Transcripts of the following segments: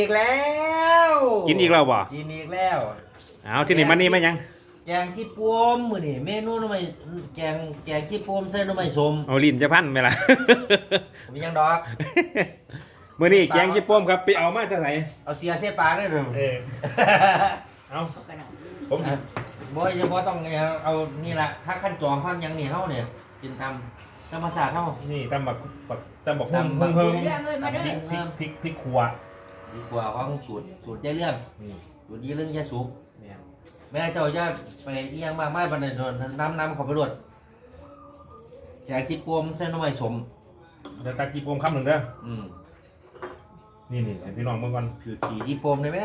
อีกแล้วกินอีกแล้วบ่กินอีกแล้วเอาที่นี่มันนี่มายัง แกงขี้ปมมื้อนี่เมนูหน่อไม้แกงแกงขี้ปมใส่หน่อไม้สมเอาลิ้นจะพันไหมล่ะมีหยังดอกมื้อนี้แกงจิป้มครับไปเอามาจากไหนเอาเสียเสียปากได้เด้อเออเอาผมสิบ่จะบ่ต้องเอานี่ล่ะถ้าขั้นจองขั้นหยังนี่เฮาเนี่ยกินตามธรรมศาสตร์เฮานี่ตำบักบักตำบักหุ่งตำบัเพิ่กงหุ่เพิ่งงเรื่องเลยมาเด้อพริกพริกพริกพริกขัว ดีกว่าของสูตรสูตรใจเรื่องนี่สูตรยี่เรื่องยาสูบเนี่ยแม่เจ้าจะไปอีหยังมากมายปานใดโดนน้ำน้ำเขอไปรวดแกงขี้ปมใส่หน่อไม้สม เดี๋ยวตักจิป้มคำหนึ่งเด้ออืมนี่นี่ให้พี่น้องเมื่อก่อนถือขี่ขี้ปมได้ไหม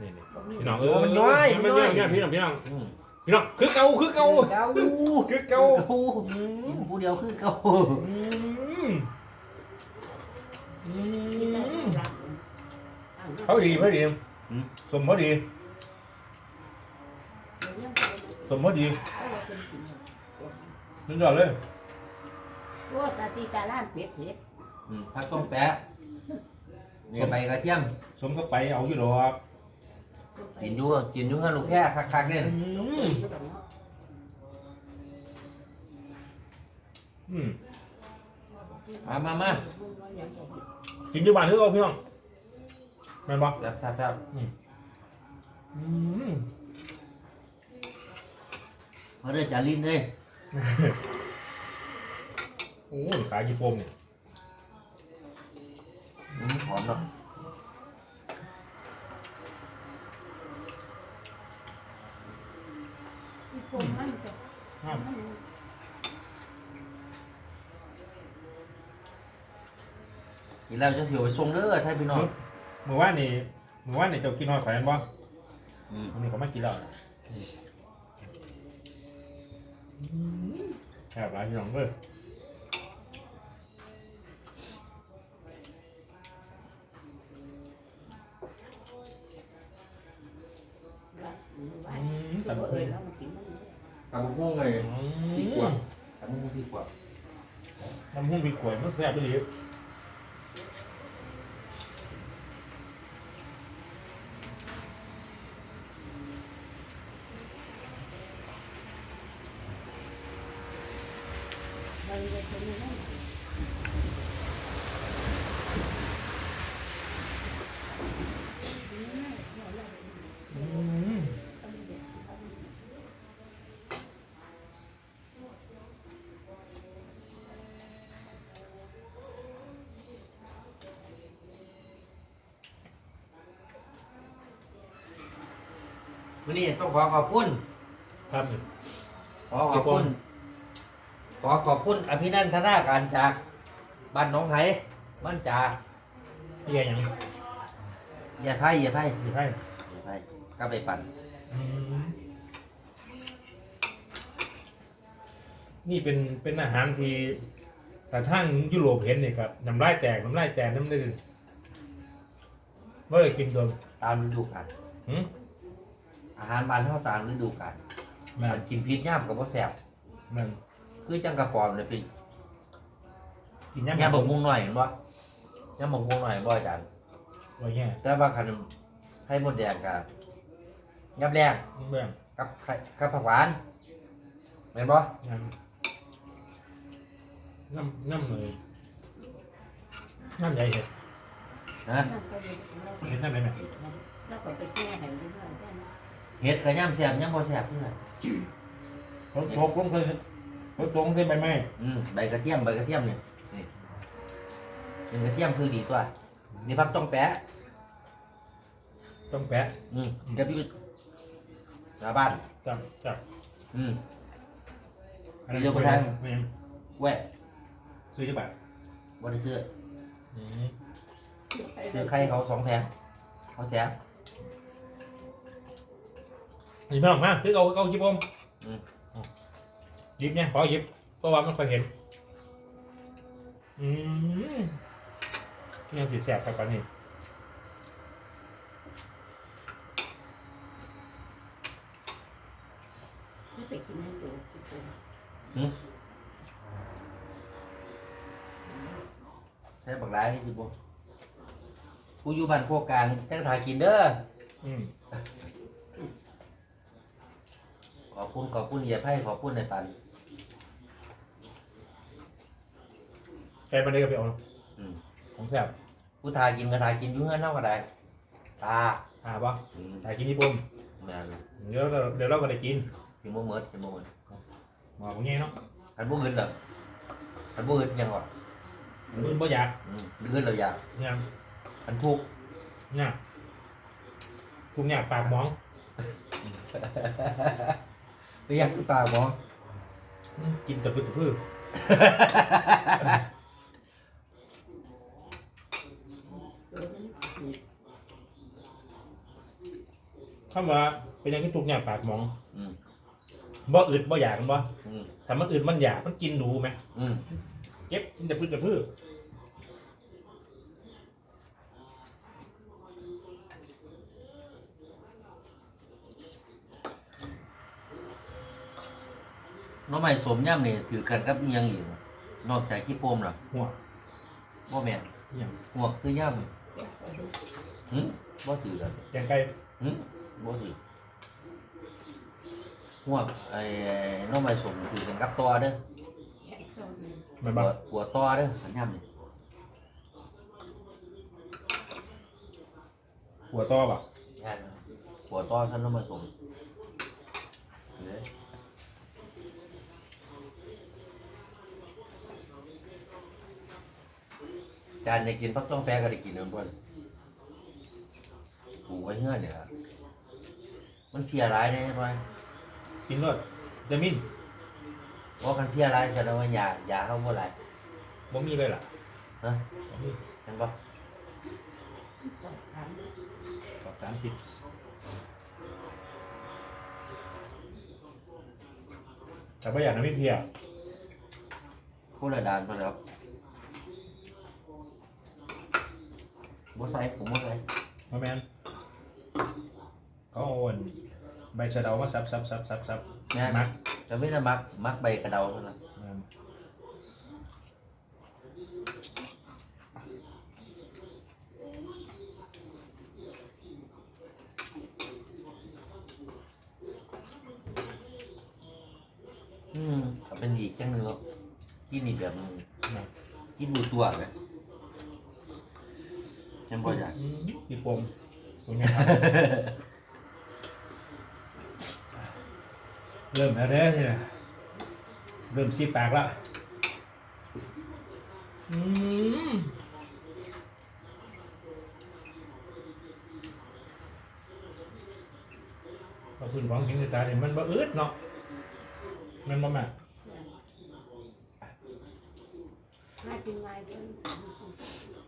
นี่นี่พี่น้องเออมันน้อยมัมันนน้น้ออยยพี่น้องพี่น้องอืมพี่น้องคือเก่าคือเก่าเก้าคือเก่าเก้ากินผู้เดียวคือเก้าอืมอืม เขาดีเขาดี สมเขาดีสมเขาดีสุดยอดเลยโอ้ตาตีตาล้านเผ็ดเผ็ดอืมผักต้มแปะเนี่ยใบกระเทียม สมก็ไปเอาอยู่ดอกกินอยู่กินอยู่ข้างลูกแพร่คักๆเนี่ยอืมอืมมามามากินอยู่บ้านหรือเอาพี่น้อง แม่นบ่ครับครับครับอืมเขาเด้อจารินเลยโอ้ยขายกี่ปมเนี่ยอืมหอมเนาะผมมันจะห้ามกินแล้วจะเสียวไปส่งเด้อท่านพี่น้องเมื่อวานนี่เมื่อวานนี่เจ้ากินน้อยข่อยแม่นบ่อืมวันนี้เขาไม่กินแล้วแอบร้านพี่น้องเว้ยว่าตัวเอ้ยแล้วมันกินมันตำบักหุ่งเลยพี่กวางตำบักหุ่งพี่กวางน้ำหุ้งปีกขวยมันแซ่บไปดี มันจะเป็นนั่น วันนี้ต้องขอขอบคุณ ครับ ขอขอบคุณ ขอขอบคุณอภินันทนาการจากบ้านหน้องไผ่บ้านจ่าเยี่ยยังอย่าไผ่อย่าไผ่อยู่ให้อย่าไผ่กลับไปปั่นอืมนี่เป็นเป็นอาหารที่แต่ทางยุโรปเห็นนี่ครับน้ำลายแตกน้ำลายแตกน้ำลื่นเมื่อไรกินโดนตามฤดูกาลหืม อาหารบ้านเฮาตามฤดูกาลแม่มันนกินพิษย่ามกับว่าแสบแม่นคือจังกระปอมเลยพี่กินย่างย่ามบกมุงหน่อยเห็นบ่ย่ามบกมุงหน่อยบ่อาจารย์ว่าแย่แต่ว่าคันให้หมดแดงกับยับแรงแม่นกับไข่กับผักหวานเห็นบ่น้ำน้ำน้ำเลยน้ำใหญ่เห็ดนะนั่นก็เป็นเห็ดน้ำไหนไหม แล้วก็ไปแก้ให้เรื่อยๆกัน เห็ดกับย่ามแสบย่ามบ่แสบเพื่อนเขาตกลงเคยเขาตกลงเคยใบไม้อืมใบกระเทียมใบกระเทียมเนี่ยนี่เป็นกระเทียมคือดีตัวนี่พักต้องแปะต้องแปะ อืมกระพี่หน้าบ้านจับจับอืมอันนั้นเดี๋ยวไปทางไม่ยังแวะซื้อจังบาทบ่ได้ซื้ออืมซื้อไข่เขาสองแผงเขาแถมนี่ไม่ออกมาซื้อเอาเอาหยิบอมอืม หยิบเนี่ยขอหยิบเพราะว่ามันเคยเห็น อืมยังสีแสบไปกว่านี้ที่ไปกินนั่นอยู่ที่ผมใช้บักร้ายนี่จิบ่กูผู้อยู่บ้านโคกกลางจังถ่ายกินเด้ออืม ขอบคุณขอบคุณเหยียบให้ขอบคุณในปันไก่ปันได้ก็ไปเอาเนาะอืมของแซ่บผู้ถ่ายกินก็ถ่ายกินอยู่เฮือนเฮาก็ได้ตาอ่าปะอืมถ่ายกินญี่ปุ่นแม่นเลยเดี๋ยวเราเดี๋ยวเราก็ได้กินสิบ่เหมิดสิบ่เหมิดหมอของงี้เนาะคันบ่อึดเหรอคันบ่อึดยังวะมันบ่อยากอืมอึดแล้วอยากเนี่ยคันทุกข์เนี่ยทุกอย่างปากหมอง ไปยังคือปากบ่อืมกินแต่พืชแต่พืชตัวนั้นสิคำว่าเป็นอย่างที่ทุกอย่างปากหมองอืม บ่อึดบ่อยากมันบ่อืมถ้ามันอึดมันอยากมันกินดูไหมอืม เก็บกินแต่พืชแต่พืช น้องใหม่สมย่ำนี่ถือกันกับอีหยังอีกนอกจากขี้โปมเหรอหัวบ่แม่นอย่างหวกคือย่แกะไปดูำหึบ่ถือกันแกงไก่หึบ่ถือหวกไอ้น้องใหม่สมถือกันกับตัวเด้อแกะตัวนี้แมันหับ่วหัวตัวเด้อสัญญำนี่หัวต้อบ่ะแค่นั้นหัวตัวท่านน้องใหม่สมเด้อ จานอยากกินพักต้องแปรก็ได้กินนั่นพ่นปลูกไว้เฮือนเนี่ยล่ะมันเพลียร้ายได้ไหมกินรสวิตามินเพราะมันเพลียร้ายแสดงว่ายายาเข้าเมื่อไหร่บ่มีเลยล่ะฮะบ่มีเห็นปะต้องถามปลอดสารพิษแต่ว่าอยากน้ำมิเพียคู่ระดานไปแล้ว บ่ใส่ผมบ่ใส่มาแมนเขาเอาอันใบสะเดามาซับซับซับซับซับแม่นมักจะไม่ได้มักมักใบกระเดาเท่านั้นแม่นอืมก็เป็นอีกจังหนึงเนาะกินนี่แบบนึงกินดูตัวไหม ฉันบ่อยากอืมพี่ปมตรงนี้ครับ เริ่มแล้วเด้อเนี่ยเริ่มซีปากแล้วอืมขอบคุณของกินในสายเนี่ยมันบ่อืดเนาะมันบ่แม่ง่ายจริงง่ายเลย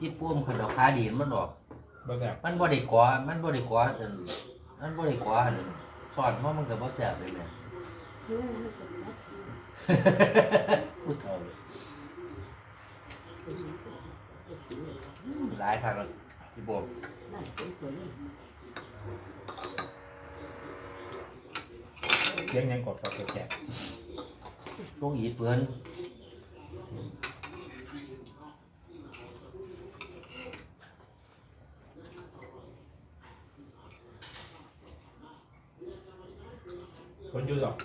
ที่ปุ้มขันเอาขาดีนมันออก บ่แซ่บมันบ่ได้กว่ามันบ่ได้กว่าอันมันบ่ได้กว่าอันสอนเพราะมันก็บ่แซ่บเลยแหม่รู้ไม่เป็นไรพูดเถอะหลายครั้งแล้วพี่บอมนั่นเป็นตัวนี้เลี้ยงยังกดกดแกะลูกอีเปือน คนอยูดอก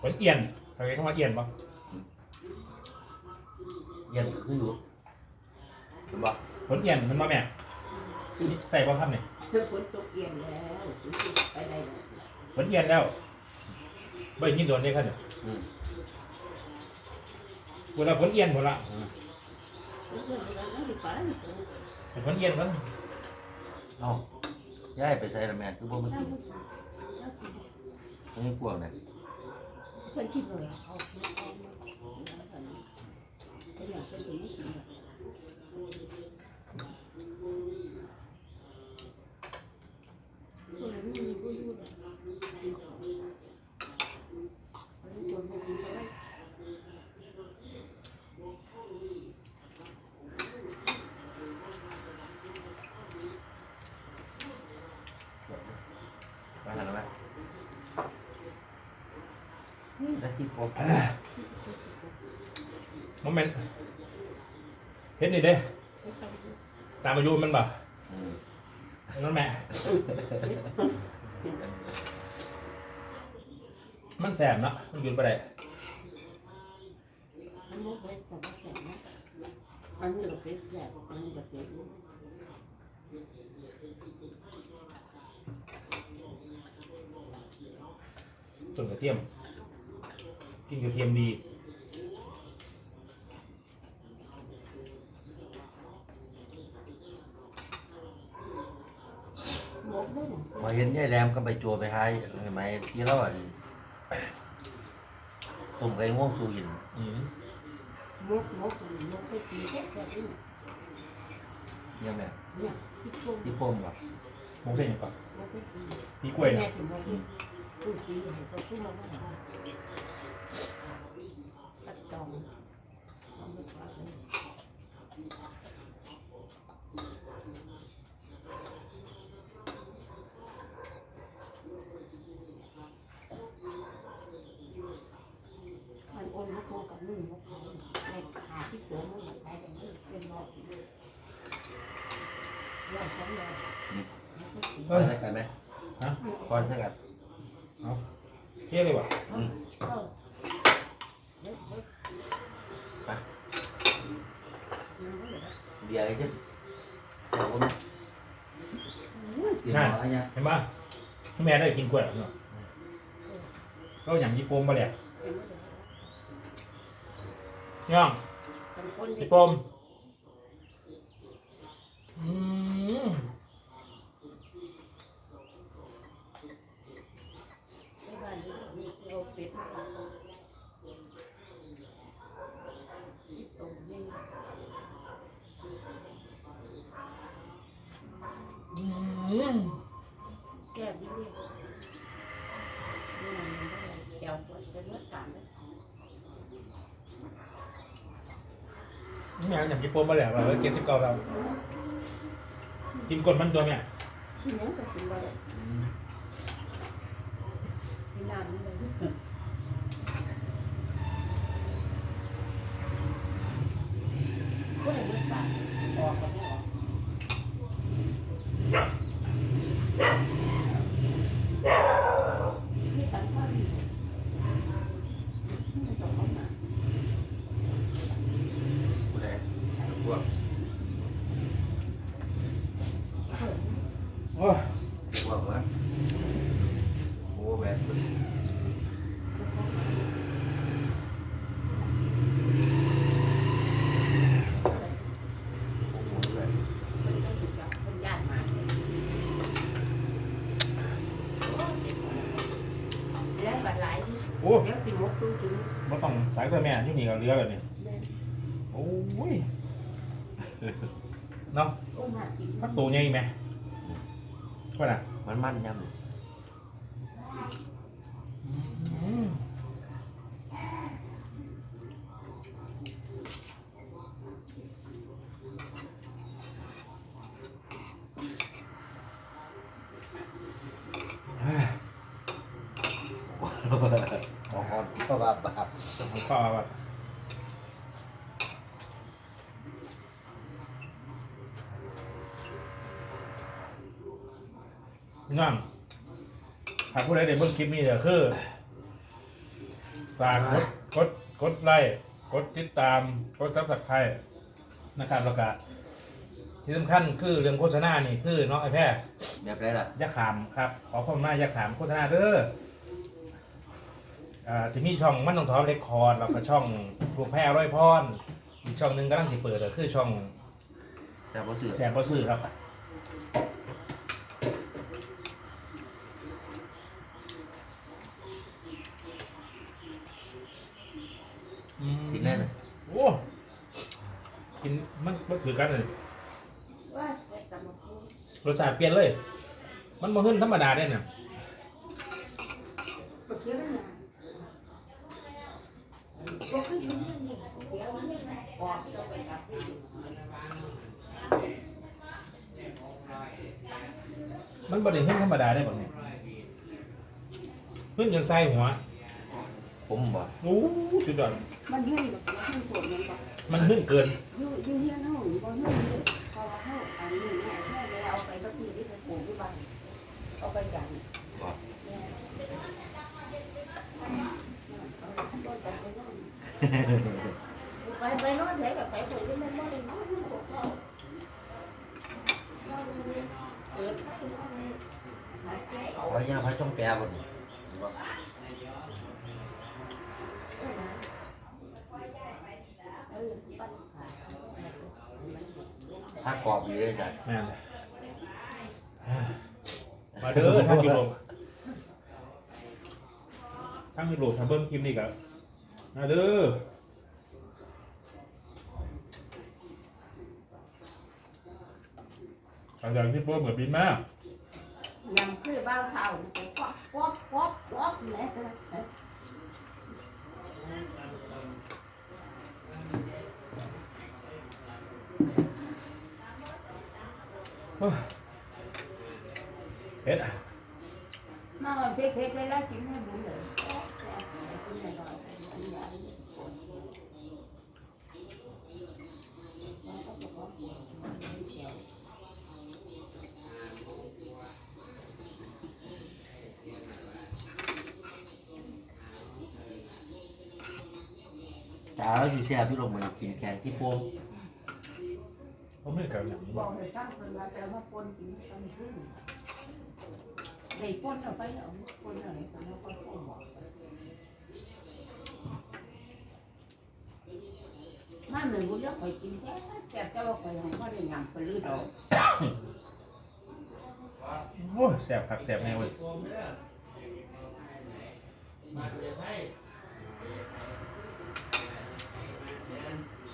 คนเอียนเขาเรียกว่าเอียนปะเย็นก็คืออยู่เห็นบ่คนเอียนมันมาแม่ใส่บ่ครับเนี่ยเธอฝนตกเย็นแล้วไปได้แล้วคนเอียนแล้วไม่ยินโดนได้ครับเนี่ยอืมเวลาคนเอียนหมดละอืมเพื่อนเราไม่ได้ไปแต่คนเอียนกันเอ้าย้ายไปใส่ละแม่คือบ่มากินอันนี้พวก น่ะเพื่อนคิดเลยเอาเอาเขาอยากเป็นตัวนี้คนนั้นมีผู้อยู่เลยคนนี้คนไม่กินเลย แล้วที่ผมโมเมนต์เห็นนี่เด้ ตามอายุมันบ่อืมนั่นแม่ มันแสบเนาะมันหยุดไปได้มันมุกเล็กแต่ว่าแข็งนะอันนี้เราเป็นแสบอันนี้เราเป็นส่วนกระเทียม กินกระเทียมดีมุกได้หนึ่งพอเห็นยายแรมก็ไปจัวไปหาเห็นไหมที่เราอันตุ่มไก่ง่วงสูหินอืมมุกมุกมุกไปกินแค่แบบนี้ยังไงเนี่ยที่พุ่งที่พมเหรอมงเส้นยังก่อนมุกไปกินมีกล้วยแม่นะถึงมุกพูดดีเห็นเขาพูดมาว่าตัดจองทำไม่ขาดเลย มันโอนมุกมุกกับนึ่งมุกเขาในหาที่เสือมุกใช้กันนี่เป็นรอบ รอบสองรอบพอใช่กันไหมฮะพอใช่กันเที่ยเลยว่ะอืมเออเด็กเด็กไปเบียร์ไอ้เจ้าแต่ผมกินหมออะไรเนี่ยเห็นป่ะแม่ได้กินกล้วยเนาะก็อย่างญี่ปุ่นมาเลยย่องญี่ปุ่นอืม อืม แก้ดีดีนี่มันไม่ได้เขียวปวดจะเลือดตามเลย ม่อย่างญี่ปุ่นมาแล้ว่าเจ็ดสิบเก้าเรากินกดมันตัวเนี่ยที่นั้นก็กินบ่ได้ที่น้ำนี่เลยก็เลยเลือดตามออกก็ไม่ออกที่สำคัญไม่ต้องเอามา ผู้ใดพวก โอ้ย พวกวะโอ้แหวนคนโอ้โหเลย คนต้องอยู่กับคนญาติมาเนี่ยโอ้เจ็บแล้วบัดหลายที่ โอ้ เดี๋ยวสิมกตู้ถึง มา ต้องสายตัวแม่อยุ่นี่กับเรือเลยเนี่ยแม่โอ้ยเนาะโอ้มากินพักตัวใหญ่ไหมว่าน่ะมันมันยำอืมเฮ้ยออกก่อนก็ว่าบาป ผมเข้ามาแบบน้องหากผู้ใดได้เบิ่งคลิปนี้เดี๋ยวคือฝากกดกดกดไลค์กดติดตามกดซับสไครต์นะครับแล้วก็ที่สำคัญคือเรื่องโฆษณานี่คือเนาะไอ้แพ้แบบไรล่ะ ยักษ์ขามครับ ขอความมายักษ์ขามโฆษณาเด้อ อ่าจะมีช่องมันต้องทอเรคคอร์ดแล้วก็ช่องพวกแพร่ร้อยพรอีกช่องหนึ่งก็ตั้งที่เปิดก็คือช่องแต่พอสื่อแสบประซื้อครับอืมกินแน่เลยโอ้กินมันมันถือกันเลยว่าแต่สมครรสชาติเปลี่ยนเลย มันมาขึ้นธรรมดาได้เนี่ยก็เคี้ยวนั่นน่ะก็คืออยู่นี่นี่เดี๋ยว มันออกที่เราไปจับที่มันบริขึ้นธรรมดาได้แบบนี้ขึ้นจนไส้หัว ผมบ่โอ้สุดยอดมันเฮี้ยนแบบมันเฮี้ยนปวดมันก็มันนึ่งเกินอยู่อยู่เฮี้ยนเฮาอยู่บ่เฮี้ยนเลยเพราะว่าเฮาอันนี้แม่แม่เลยเอาไปก็คือที่ไปปลูกที่บ้านเอาไปอย่างนี้บ่แม่เอาต้นแต่ ไปโน่นไปไปโน่นไหนกับไปไปที่นั่นบ่ได้นอนอยู่กับเขานอนอยู่นี่เปิดให้อนนี่หายใจออกขอยาพระจงแก่บ่นี่บ่เออปั้นขาถ้ากรอบดีเลยจ้ะแม่นมาเด้อท่านยุโรปท่านยุโรปทำเบิ้งคลิปนี้กับมาเด้อ อาจารย์ที่พ่อเหมือนบินมายังคือบ้าเท่าป๊อปป๊อปป๊อปป๊อปเลยเฮ็ดอะมาเอาเพชรเพชรเลยแล้วจิ้มให้บุญเลยกินหน่อยหน่อยกินใหญ่คนมันก็บอกว่ามันไม่เกี่ยว จ้าแล้วสิแซ่บพี่ลงมากินแกงที่โป่งเขาไม่เกิดอย่างนี้บบออกกให้ท่านคนละแต่ว่าปนกินไม่ต้องขึ้นในปนเอาไปเอาปนอะไรกันแล้วก็ปนบอกมาหนึ่งบุญแล้วคอยกินแค่แซ่บเจ้าคอยให้ว่าได้ยำไปลื้อดอกโอ้ยแสบคักแสบแน่เว้ย มาเรียนให้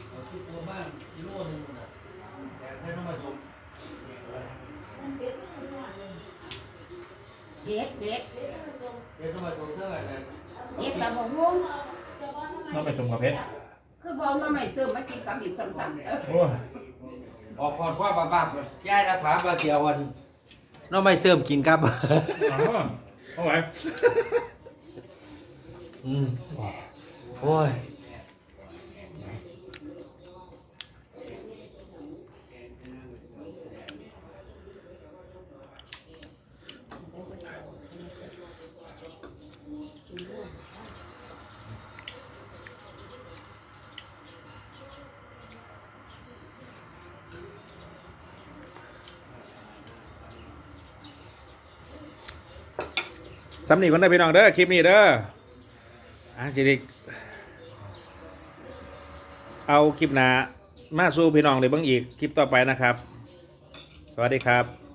เอาที่ตัวบ้าน กิโลนึงนะแกงใส่น้ำมันสุกเด็ดเด็ดเดี๋ยวน้ำมันสุกเท่าไหร่นะเด็ดตะบงหุ้งน้องไปชมกับเพชรคือบอกมาไม่ซื้อมากินกับอีกสำคัญเออโอ้ยออกคอดว่าบ้าๆยายเราถามว่าเสียวันน้องไม่เสริมกินครับเอาไว้อืมโอ้ย สำนีคนได้พี่น้องเด้อคลิปนี้เด้ออะจิริกเอาคลิปหนามาสู้พี่น้องเลยบ้างอีกคลิปต่อไปนะครับ สวัสดีครับ